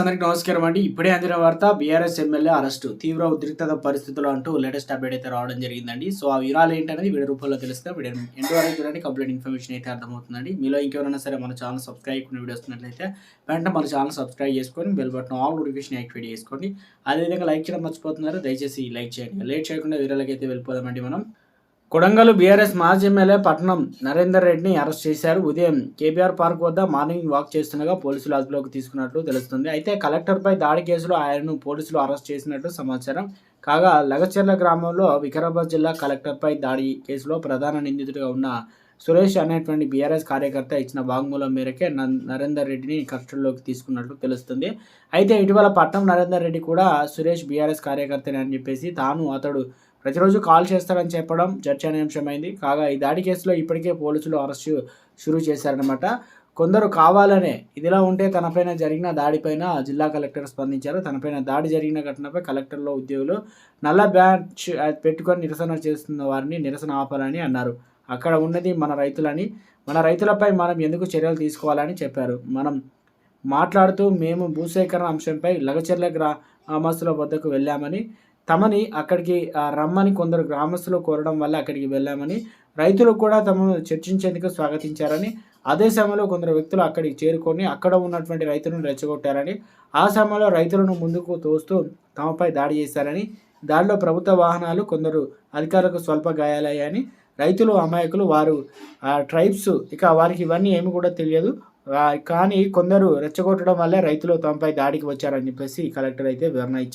అందరికి నమస్కారం అండి. ఇప్పుడే అందిన వార్త బీఆర్ఎస్ ఎమ్మెల్యే అరెస్టు. తీవ్ర ఉద్రిక్తత పరిస్థితులు అంటూ లేటెస్ట్ అప్డేట్ అయితే రావడం జరిగిందండి. సో ఆ వివరాలు ఏంటనేది వీడియో రూపంలో తెలుస్తే. వీడియో ఎండ్ వరకు చూడండి. కంప్లీట్ ఇన్ఫర్మేషన్ అయితే అర్థమవుతుందండి. మీలో ఇంకెవరైనా సరే మన ఛానల్ సబ్స్క్రైబ్ కొన్ని వీడియోస్ ఉన్నట్లయితే వెంటనే మన ఛానల్ సబ్స్క్రైబ్ చేసుకొని bell button all notification activate చేసుకోండి. అదేవిధంగా లైక్ చేయడం మర్చిపోతున్నారు. దయచేసి లైక్ చేయండి. లేట్ చేయకుండా వీడియోలకి అయితే వెళ్ళిపోదామండి మనం. కొడంగల్ బీఆర్ఎస్ మాజీ ఎమ్మెల్యే పట్నం నరేందర్ రెడ్డిని అరెస్ట్ చేశారు. ఉదయం కేబీఆర్ పార్క్ వద్ద మార్నింగ్ వాక్ చేస్తుండగా పోలీసులు అదుపులోకి తీసుకున్నట్లు తెలుస్తుంది. అయితే కలెక్టర్పై దాడి కేసులో ఆయనను పోలీసులు అరెస్ట్ చేసినట్లు సమాచారం. కాగా లగచెర్ల గ్రామంలో వికారాబాద్ జిల్లా కలెక్టర్పై దాడి కేసులో ప్రధాన నిందితుడిగా ఉన్న సురేష్ అనేటువంటి బీఆర్ఎస్ కార్యకర్త ఇచ్చిన వాంగ్మూలం మేరకే నరేందర్ రెడ్డిని కస్టడీలోకి తీసుకున్నట్లు తెలుస్తుంది. అయితే ఇటీవల పట్నం నరేందర్ రెడ్డి కూడా సురేష్ బీఆర్ఎస్ కార్యకర్తనే అని చెప్పేసి తాను అతడు ప్రతిరోజు కాల్ చేస్తారని చెప్పడం చర్చనీయాంశమైంది. కాగా ఈ దాడి కేసులో ఇప్పటికే పోలీసులు అరెస్టు షురూ చేశారనమాట కొందరు కావాలనే ఇదిలా ఉంటే తనపైన జరిగిన దాడిపైన జిల్లా కలెక్టర్ స్పందించారు. తనపైన దాడి జరిగిన ఘటనపై కలెక్టర్లో ఉద్యోగులు నల్ల బ్యాచ్ పెట్టుకొని నిరసన చేస్తున్న వారిని నిరసన ఆపాలని అన్నారు. అక్కడ ఉన్నది మన రైతులని మన రైతులపై మనం ఎందుకు చర్యలు తీసుకోవాలని చెప్పారు. మనం మాట్లాడుతూ మేము భూసేకరణ అంశంపై లగచెర్ల గ్రామస్తుల వద్దకు వెళ్ళామని తమని అక్కడికి రమ్మని కొందరు గ్రామస్తులు కోరడం వల్ల అక్కడికి వెళ్ళామని రైతులు కూడా తమను చర్చించేందుకు స్వాగతించారని అదే సమయంలో కొందరు వ్యక్తులు అక్కడికి చేరుకొని అక్కడ ఉన్నటువంటి రైతులను రెచ్చగొట్టారని ఆ సమయంలో రైతులను ముందుకు తోస్తూ తమపై దాడి చేశారని దాడిలో ప్రభుత్వ వాహనాలు కొందరు అధికారులకు స్వల్ప గాయాలయ్యాయని రైతులు అమాయకులు వారు ఆ ట్రైబ్స్ ఇక వారికి ఇవన్నీ ఏమి కూడా తెలియదు కానీ కొందరు రెచ్చగొట్టడం వల్లే రైతులు తమపై దాడికి వచ్చారని చెప్పేసి కలెక్టర్ అయితే వివరణ ఇచ్చారు.